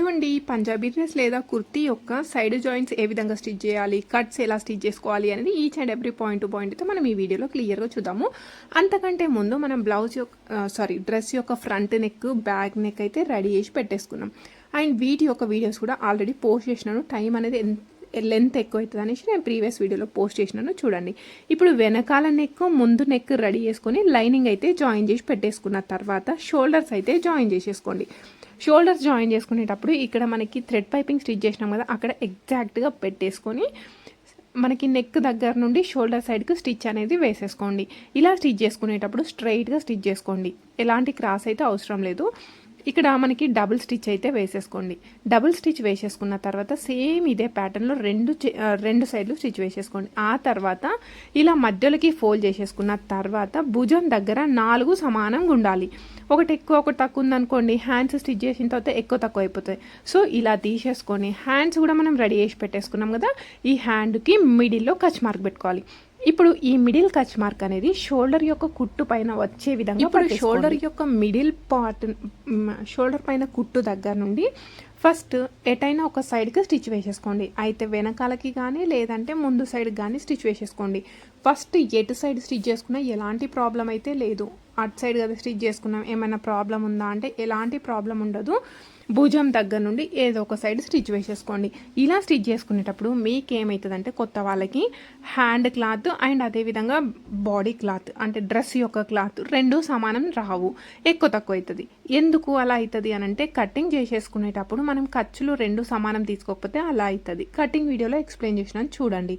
ఇవ్వండి పంజాబీ డ్రెస్ లేదా కుర్తీ యొక్క సైడ్ జాయింట్స్ ఏ విధంగా స్టిచ్ చేయాలి? కట్స్ ఎలా స్టిచ్ చేసుకోవాలి? అనేది each and every point to point అయితే మనం ఈ వీడియోలో క్లియర్గా చూద్దాము. అంతకంటే ముందు మనం బ్లౌజ్ యొక్క సారీ డ్రెస్ యొక్క ఫ్రంట్ నెక్ బ్యాక్ నెక్ అయితే రెడీ చేసి పెట్టేసుకున్నాం. అండ్ వీటి యొక్క వీడియోస్ కూడా ఆల్రెడీ పోస్ట్ చేసినాను. టైం అనేది లెంత్ ఎక్కువ అవుతుంది అనేసి నేను ప్రీవియస్ వీడియోలో పోస్ట్ చేసినాను. చూడండి. ఇప్పుడు వెనకాల నెక్ ముందు నెక్ రెడీ చేసుకొని లైనింగ్ అయితే జాయిన్ చేసి పెట్టేసుకున్న తర్వాత షోల్డర్స్ అయితే జాయిన్ చేసేసుకోండి. షోల్డర్స్ జాయిన్ చేసుకునేటప్పుడు ఇక్కడ మనకి థ్రెడ్ పైపింగ్ స్టిచ్ చేసినాం కదా అక్కడ ఎగ్జాక్ట్గా పెట్టేసుకొని మనకి నెక్ దగ్గర నుండి షోల్డర్ సైడ్కి స్టిచ్ అనేది వేసేసుకోండి. ఇలా స్టిచ్ చేసుకునేటప్పుడు స్ట్రైట్గా స్టిచ్ చేసుకోండి. ఎలాంటి క్రాస్ అయితే అవసరం లేదు. ఇక్కడ మనకి డబుల్ స్టిచ్ అయితే వేసేసుకోండి. డబుల్ స్టిచ్ వేసేసుకున్న తర్వాత సేమ్ ఇదే ప్యాటర్న్లో రెండు రెండు సైడ్లు స్టిచ్ వేసేసుకోండి. ఆ తర్వాత ఇలా మధ్యలోకి ఫోల్డ్ చేసేసుకున్న తర్వాత భుజం దగ్గర నాలుగు సమానంగా ఉండాలి ఒకటి ఎక్కువ ఒకటి తక్కువ ఉందనుకోండి హ్యాండ్స్ స్టిచ్ చేసిన తర్వాత ఎక్కువ తక్కువ అయిపోతాయి. సో ఇలా తీసేసుకొని హ్యాండ్స్ కూడా మనం రెడీ చేసి పెట్టేసుకున్నాం కదా ఈ హ్యాండ్కి మిడిల్లో కచ్ మార్క్ పెట్టుకోవాలి. ఇప్పుడు ఈ మిడిల్ కచ్ మార్క్ అనేది షోల్డర్ యొక్క కుట్టు పైన వచ్చే విధంగా ఇప్పుడు షోల్డర్ యొక్క మిడిల్ పార్ట్ షోల్డర్ పైన కుట్టు దగ్గర నుండి ఫస్ట్ ఎటైనా ఒక సైడ్కి స్టిచ్ వేసేసుకోండి. అయితే వెనకాలకి కానీ లేదంటే ముందు సైడ్ కానీ స్టిచ్ వేసేసుకోండి. ఫస్ట్ ఎటు సైడ్ స్టిచ్ చేసుకున్నా ఎలాంటి ప్రాబ్లం అయితే లేదు. అటు సైడ్ కదా స్టిచ్ చేసుకున్నాం ఏమైనా ప్రాబ్లం ఉందా అంటే ఎలాంటి ప్రాబ్లం ఉండదు. భుజం దగ్గర నుండి ఏదో ఒక సైడ్ స్టిచ్ వేసేసుకోండి. ఇలా స్టిచ్ చేసుకునేటప్పుడు మీకు ఏమవుతుందంటే కొత్త వాళ్ళకి హ్యాండ్ క్లాత్ అండ్ అదేవిధంగా బాడీ క్లాత్ అంటే డ్రెస్ యొక్క క్లాత్ రెండు సమానం రావు ఎక్కువ తక్కువ అవుతుంది ఎందుకు అలా అవుతుంది అని అంటే కటింగ్ చేసేసుకునేటప్పుడు మనం ఖర్చులు రెండు సమానం తీసుకోకపోతే అలా అవుతుంది కటింగ్ వీడియోలో ఎక్స్ప్లెయిన్ చేసినాను చూడండి.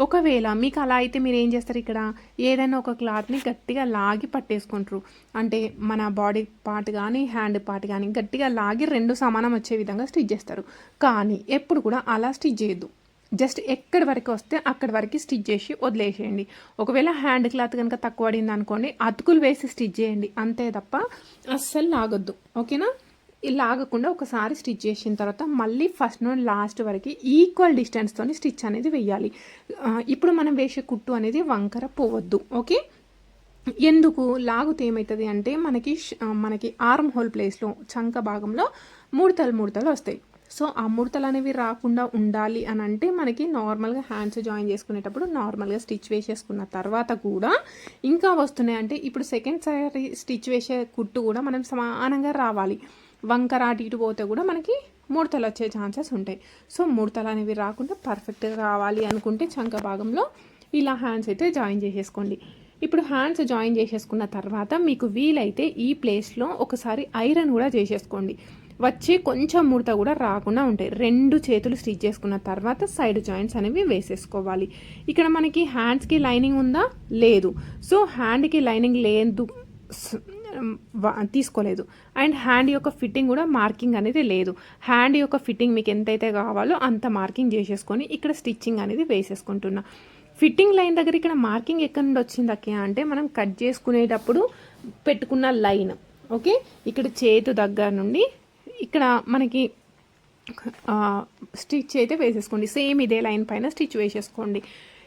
ఒకవేళ మీకు అలా అయితే మీరు ఏం చేస్తారు ఇక్కడ? ఏదైనా ఒక క్లాత్ని గట్టిగా లాగి పట్టేసుకుంటారు. అంటే మన బాడీ పార్ట్ కానీ హ్యాండ్ పార్ట్ కానీ గట్టిగా లాగి రెండు సమానం వచ్చే విధంగా స్టిచ్ చేస్తారు. కానీ ఎప్పుడు కూడా అలా స్టిచ్ చేయొద్దు. జస్ట్ ఎక్కడి వరకు వస్తే అక్కడి వరకు స్టిచ్ చేసి వదిలేసేయండి. ఒకవేళ హ్యాండ్ క్లాత్ కనుక తక్కువ పడింది అనుకోండి అతుకులు వేసి స్టిచ్ చేయండి. అంతే తప్ప అస్సలు లాగొద్దు. ఓకేనా? లాగకుండా ఒకసారి స్టిచ్ చేసిన తర్వాత మళ్ళీ ఫస్ట్ నుండి లాస్ట్ వరకు ఈక్వల్ డిస్టెన్స్తో స్టిచ్ అనేది వేయాలి ఇప్పుడు మనం వేసే కుట్టు అనేది వంకర పోవద్దు ఓకే? ఎందుకు? లాగుతే ఏమవుతుంది అంటే మనకి మనకి ఆర్మ్ హోల్ ప్లేస్లో చంక భాగంలో ముడతలు ముడతలు వస్తాయి. సో ఆ ముడతలు అనేవి రాకుండా ఉండాలి అని అంటే మనకి నార్మల్గా హ్యాండ్స్ జాయిన్ చేసుకునేటప్పుడు నార్మల్గా స్టిచ్ వేసేసుకున్న తర్వాత కూడా ఇంకా వస్తున్నాయి అంటే ఇప్పుడు సెకండ్ సారీ స్టిచ్ వేసే కుట్టు కూడా మనం సమానంగా రావాలి. వంకర అటు ఇటు పోతే కూడా మనకి ముడతలు వచ్చే ఛాన్సెస్ ఉంటాయి. సో ముడతలు అనేవి రాకుండా పర్ఫెక్ట్గా రావాలి అనుకుంటే చంక భాగంలో ఇలా హ్యాండ్స్ అయితే జాయిన్ చేసేసుకోండి. ఇప్పుడు హ్యాండ్స్ జాయిన్ చేసేసుకున్న తర్వాత మీకు వీలైతే ఈ ప్లేస్లో ఒకసారి ఐరన్ కూడా చేసేసుకోండి. వచ్చి కొంచెం ముడత కూడా రాకుండా ఉంటాయి. రెండు చేతులు స్టిచ్ చేసుకున్న తర్వాత సైడ్ జాయింట్స్ అనేవి వేసేసుకోవాలి. ఇక్కడ మనకి హ్యాండ్స్కి లైనింగ్ ఉందా? లేదు. సో హ్యాండ్కి లైనింగ్ లేదు. తీసుకోలేదు. అండ్ హ్యాండ్ యొక్క ఫిట్టింగ్ కూడా మార్కింగ్ అనేది లేదు. హ్యాండ్ యొక్క ఫిట్టింగ్ మీకు ఎంతైతే కావాలో అంత మార్కింగ్ చేసేసుకొని ఇక్కడ స్టిచ్చింగ్ అనేది వేసేసుకుంటున్నా. ఫిట్టింగ్ లైన్ దగ్గర ఇక్కడ మార్కింగ్ ఎక్కడి నుండి వచ్చింది అంటే మనం కట్ చేసుకునేటప్పుడు పెట్టుకున్న లైన్. ఓకే? ఇక్కడ చేతు దగ్గర నుండి ఇక్కడ మనకి స్టిచ్ అయితే వేసేసుకోండి. సేమ్ ఇదే లైన్ పైన స్టిచ్ వేసేసుకోండి.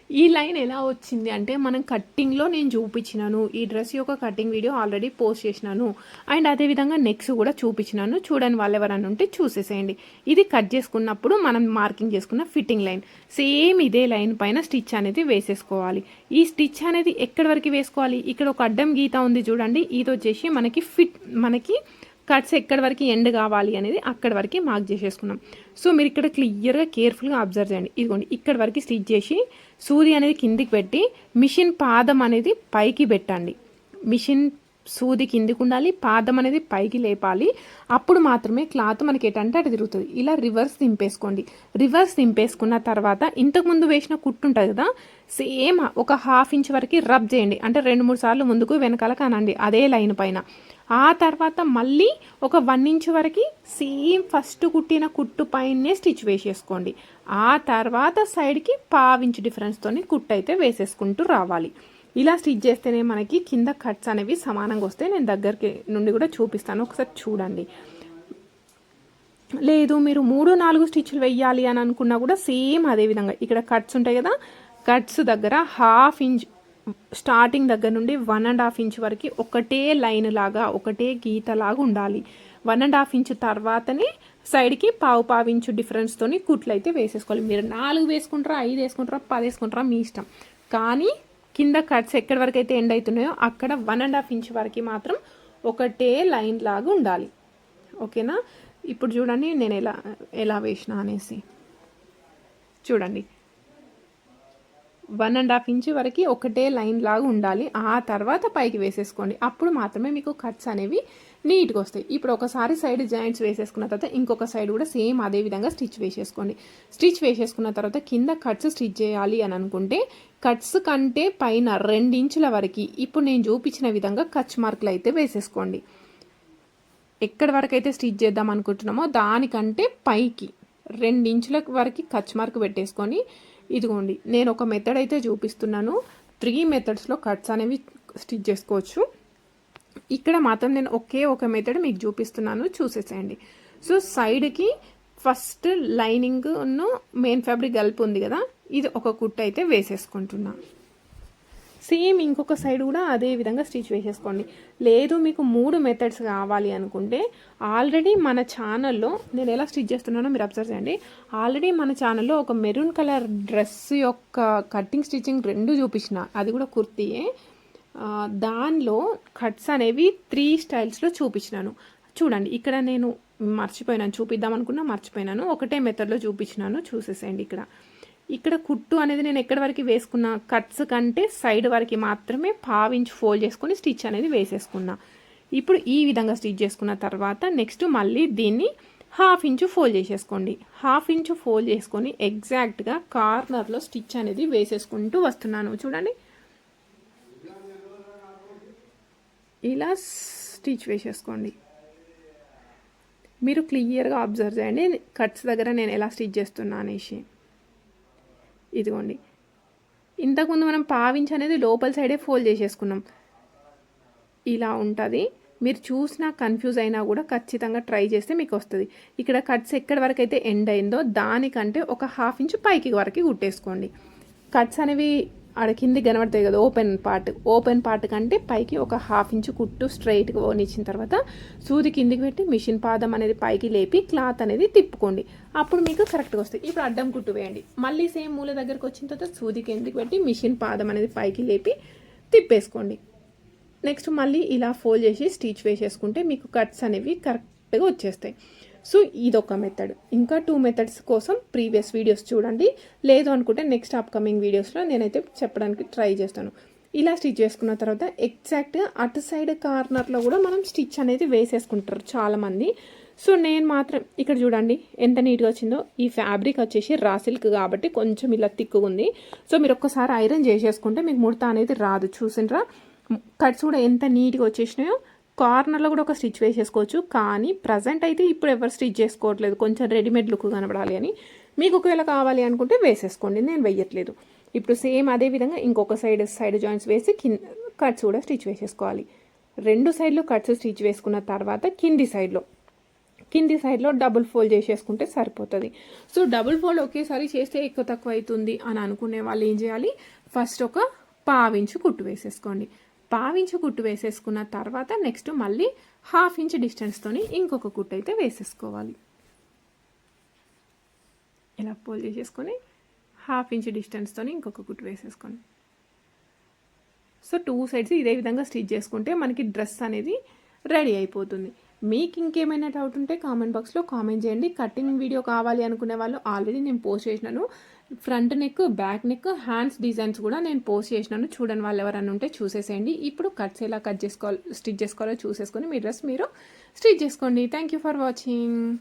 ఈ లైన్ ఎలా వచ్చింది అంటే మనం కట్టింగ్లో నేను చూపించినాను. ఈ డ్రెస్ యొక్క కటింగ్ వీడియో ఆల్రెడీ పోస్ట్ చేసినాను. అండ్ అదేవిధంగా నెక్స్ట్ కూడా చూపించినాను. చూడని వాళ్ళు ఎవరైనా ఉంటే చూసేసేయండి. ఇది కట్ చేసుకున్నప్పుడు మనం మార్కింగ్ చేసుకున్న ఫిట్టింగ్ లైన్. సేమ్ ఇదే లైన్ పైన స్టిచ్ అనేది వేసేసుకోవాలి. ఈ స్టిచ్ అనేది ఎక్కడి వరకు వేసుకోవాలి? ఇక్కడ ఒక అడ్డం గీత ఉంది చూడండి. ఇది వచ్చేసి మనకి ఫిట్ మనకి కట్స్ ఎక్కడి వరకు ఎండ్ కావాలి అనేది అక్కడి వరకు మార్క్ చేసేసుకున్నాం. సో మీరు ఇక్కడ క్లియర్గా కేర్ఫుల్గా అబ్జర్వ్ చేయండి. ఇదిగోండి ఇక్కడ వరకు స్టిచ్ చేసి సూది అనేది కిందికి పెట్టి మిషన్ పాదం అనేది పైకి పెట్టండి. మిషన్ సూది కిందికి ఉండాలి పాదం అనేది పైకి లేపాలి. అప్పుడు మాత్రమే క్లాత్ మనకి ఎటంటే అటు తిరుగుతుంది. ఇలా రివర్స్ దింపేసుకోండి. రివర్స్ దింపేసుకున్న తర్వాత ఇంతకుముందు వేసిన కుట్టు ఉంటుంది కదా సేమ్ ఒక హాఫ్ ఇంచ్ వరకు రబ్ చేయండి. అంటే రెండు మూడు సార్లు ముందుకు వెనకాల కానండి అదే లైన్ పైన. ఆ తర్వాత మళ్ళీ ఒక వన్ ఇంచ్ వరకు సేమ్ ఫస్ట్ కుట్టిన కుట్టు పైనే స్టిచ్ వేసేసుకోండి. ఆ తర్వాత సైడ్కి పావించ్ డిఫరెన్స్తో కుట్టు అయితే వేసేసుకుంటూ రావాలి. ఇలా స్టిచ్ చేస్తేనే మనకి కింద కట్స్ అనేవి సమానంగా వస్తే నేను దగ్గరికి నుండి కూడా చూపిస్తాను. ఒకసారి చూడండి. లేదు మీరు మూడు నాలుగు స్టిచ్లు వెయ్యాలి అని అనుకున్నా కూడా సేమ్ అదే విధంగా. ఇక్కడ కట్స్ ఉంటాయి కదా కట్స్ దగ్గర హాఫ్ ఇంచ్ స్టార్టింగ్ దగ్గర నుండి వన్ అండ్ హాఫ్ ఇంచ్ వరకు ఒకటే లైన్ లాగా ఒకటే గీత లాగా ఉండాలి. వన్ అండ్ హాఫ్ ఇంచు తర్వాతనే సైడ్కి పావు పావు ఇంచు డిఫరెన్స్తో కుట్లు అయితే వేసేసుకోవాలి. మీరు నాలుగు వేసుకుంటారా ఐదు వేసుకుంటారా పది వేసుకుంటారా మీ ఇష్టం. కానీ కింద కట్స్ ఎక్కడి వరకు అయితే ఎండ్ అవుతున్నాయో అక్కడ వన్ అండ్ హాఫ్ ఇంచ్ వరకు మాత్రం ఒకటే లైన్ లాగా ఉండాలి. ఓకేనా? ఇప్పుడు చూడండి నేను ఎలా ఎలా వేసిన అనేసి. చూడండి. వన్ అండ్ హాఫ్ ఇంచ్ వరకు ఒకటే లైన్ లాగా ఉండాలి. ఆ తర్వాత పైకి వేసేసుకోండి. అప్పుడు మాత్రమే మీకు కట్స్ అనేవి నీట్గా వస్తాయి. ఇప్పుడు ఒకసారి సైడ్ జాయింట్స్ వేసేసుకున్న తర్వాత ఇంకొక సైడ్ కూడా సేమ్ అదే విధంగా స్టిచ్ వేసేసుకోండి. స్టిచ్ వేసేసుకున్న తర్వాత కింద కట్స్ స్టిచ్ చేయాలి అని అనుకుంటే కట్స్ కంటే పైన రెండించుల వరకు ఇప్పుడు నేను చూపించిన విధంగా కచ్ మార్కులు అయితే వేసేసుకోండి. ఎక్కడి వరకు అయితే స్టిచ్ చేద్దాం అనుకుంటున్నామో దానికంటే పైకి రెండించుల వరకు కచ్ మార్క్ పెట్టేసుకొని ఇదిగోండి నేను ఒక మెథడ్ అయితే చూపిస్తున్నాను. త్రీ మెథడ్స్లో కట్స్ అనేవి స్టిచ్ చేసుకోవచ్చు. ఇక్కడ మాత్రం నేను ఒకే ఒక మెథడ్ మీకు చూపిస్తున్నాను. చూసేసేయండి. సో సైడ్కి ఫస్ట్ లైనింగ్ను మెయిన్ ఫ్యాబ్రిక్ కలిపి ఉంది కదా ఇది ఒక కుట్ట అయితే వేసేసుకుంటున్నా. సేమ్ ఇంకొక సైడ్ కూడా అదే విధంగా స్టిచ్ వేసేసుకోండి. లేదు మీకు మూడు మెథడ్స్ కావాలి అనుకుంటే ఆల్రెడీ మన ఛానల్లో నేను ఎలా స్టిచ్ చేస్తున్నానో మీరు అబ్జర్వ్ చేయండి. ఆల్రెడీ మన ఛానల్లో ఒక మెరూన్ కలర్ డ్రెస్ యొక్క కటింగ్ స్టిచ్చింగ్ రెండు చూపించిన. అది కూడా కుర్తీయే. దానిలో కట్స్ అనేవి త్రీ స్టైల్స్లో చూపించినాను. చూడండి ఇక్కడ నేను మర్చిపోయినాను చూపిద్దాం అనుకున్నా మర్చిపోయినాను. ఒకటే మెథడ్లో చూపించినాను చూసేసేయండి ఇక్కడ. ఇక్కడ కుట్టు అనేది నేను ఎక్కడి వరకు వేసుకున్న కట్స్ కంటే సైడ్ వరకు మాత్రమే పావించి ఫోల్డ్ చేసుకుని స్టిచ్ అనేది వేసేసుకున్నా. ఇప్పుడు ఈ విధంగా స్టిచ్ చేసుకున్న తర్వాత నెక్స్ట్ మళ్ళీ దీన్ని హాఫ్ ఇంచు ఫోల్డ్ చేసేసుకోండి. హాఫ్ ఇంచు ఫోల్డ్ చేసుకొని ఎగ్జాక్ట్గా కార్నర్లో స్టిచ్ అనేది వేసేసుకుంటూ వస్తున్నాను. చూడండి ఇలా స్టిచ్ వేసేసుకోండి మీరు క్లియర్గా అబ్జర్వ్ చేయండి కట్స్ దగ్గర నేను ఎలా స్టిచ్ చేస్తున్నా అనేసి ఇదిగోండి ఇంతకుముందు మనం పావించి అనేది లోపల సైడే ఫోల్డ్ చేసేసుకున్నాం ఇలా ఉంటుంది మీరు చూసినా కన్ఫ్యూజ్ అయినా కూడా ఖచ్చితంగా ట్రై చేస్తే మీకు వస్తుంది ఇక్కడ కట్స్ ఎక్కడి వరకు అయితే ఎండ్ అయిందో దానికంటే ఒక హాఫ్ ఇంచ్ పైకి వరకు కుట్టేసుకోండి కట్స్ అనేవి ఆడ కింది కనబడతాయి కదా ఓపెన్ పార్ట్. ఓపెన్ పార్ట్ కంటే పైకి ఒక హాఫ్ ఇంచు కుట్టు స్ట్రైట్గా ఓనిచ్చిన తర్వాత సూది కిందికి పెట్టి మిషన్ పాదం అనేది పైకి లేపి క్లాత్ అనేది తిప్పుకోండి. అప్పుడు మీకు కరెక్ట్గా వస్తాయి. ఇప్పుడు అడ్డం కుట్టు వేయండి. మళ్ళీ సేమ్ మూల దగ్గరకు వచ్చిన తర్వాత సూది కిందికి పెట్టి మిషన్ పాదం అనేది పైకి లేపి తిప్పేసుకోండి. నెక్స్ట్ మళ్ళీ ఇలా ఫోల్డ్ చేసి స్టిచ్ వేసేసుకుంటే మీకు కట్స్ అనేవి కరెక్ట్గా వచ్చేస్తాయి. సో ఇదొక మెథడ్ ఇంకా టూ మెథడ్స్ కోసం ప్రీవియస్ వీడియోస్ చూడండి. లేదు అనుకుంటే నెక్స్ట్ అప్కమింగ్ వీడియోస్లో నేనైతే చెప్పడానికి ట్రై చేస్తాను. ఇలా స్టిచ్ చేసుకున్న తర్వాత ఎగ్జాక్ట్గా అటు సైడ్ కార్నర్లో కూడా మనం స్టిచ్ అనేది వేసేసుకుంటారు చాలామంది. సో నేను మాత్రం ఇక్కడ చూడండి ఎంత నీట్గా వచ్చిందో. ఈ ఫ్యాబ్రిక్ వచ్చేసి రా సిల్క్ కాబట్టి కొంచెం ఇలా తిక్కుగా ఉంది. సో మీరు ఒక్కసారి ఐరన్ చేసేసుకుంటే మీకు ముడత అనేది రాదు. చూసినరా కట్స్ కూడా ఎంత నీట్గా వచ్చేసినాయో కార్నర్లో కూడా ఒక స్టిచ్ వేసేసుకోవచ్చు. కానీ ప్రజెంట్ అయితే ఇప్పుడు ఎవరు స్టిచ్ చేసుకోవట్లేదు. కొంచెం రెడీమేడ్ లుక్ కనబడాలి అని. మీకు ఒకవేళ కావాలి అనుకుంటే వేసేసుకోండి. నేను వెయ్యట్లేదు. ఇప్పుడు సేమ్ అదే విధంగా ఇంకొక సైడ్ సైడ్ జాయింట్స్ వేసి కింద కట్స్ కూడా స్టిచ్ వేసేసుకోవాలి. రెండు సైడ్లు కట్స్ స్టిచ్ వేసుకున్న తర్వాత కింది సైడ్లో కింది సైడ్లో డబుల్ ఫోల్డ్ చేసేసుకుంటే సరిపోతుంది. సో డబుల్ ఫోల్డ్ ఒకేసారి చేస్తే ఎక్కువ తక్కువ అవుతుంది అని అనుకునే వాళ్ళు ఏం చేయాలి? ఫస్ట్ ఒక పావించు కుట్టు వేసేసుకోండి. పావించు కుట్టు వేసేసుకున్న తర్వాత నెక్స్ట్ మళ్ళీ హాఫ్ ఇంచ్ డిస్టెన్స్తోని ఇంకొక కుట్టు అయితే వేసేసుకోవాలి. ఇలా పోల్ చేసేసుకొని హాఫ్ ఇంచ్ డిస్టెన్స్తోని ఇంకొక కుట్టు వేసేసుకోండి సో టూ సైడ్స్ ఇదే విధంగా స్టిచ్ చేసుకుంటే మనకి డ్రెస్ అనేది రెడీ అయిపోతుంది. మీకు ఇంకేమైనా డౌట్ ఉంటే కామెంట్ బాక్స్లో కామెంట్ చేయండి. కటింగ్ వీడియో కావాలి అనుకునే వాళ్ళు ఆల్రెడీ నేను పోస్ట్ చేసినాను. Front neck back neck hands designs కూడా నేను పోస్ట్ చేసినాను. చూడని వాళ్ళు ఎవరైనా ఉంటే చూసేసేయండి. ఇప్పుడు కట్స్ ఎలా కట్ చేసుకోవాలి స్టిచ్ చేసుకోవాలో చూసేసుకొని మీ డ్రెస్ మీరు స్టిచ్ చేసుకోండి. Thank you for watching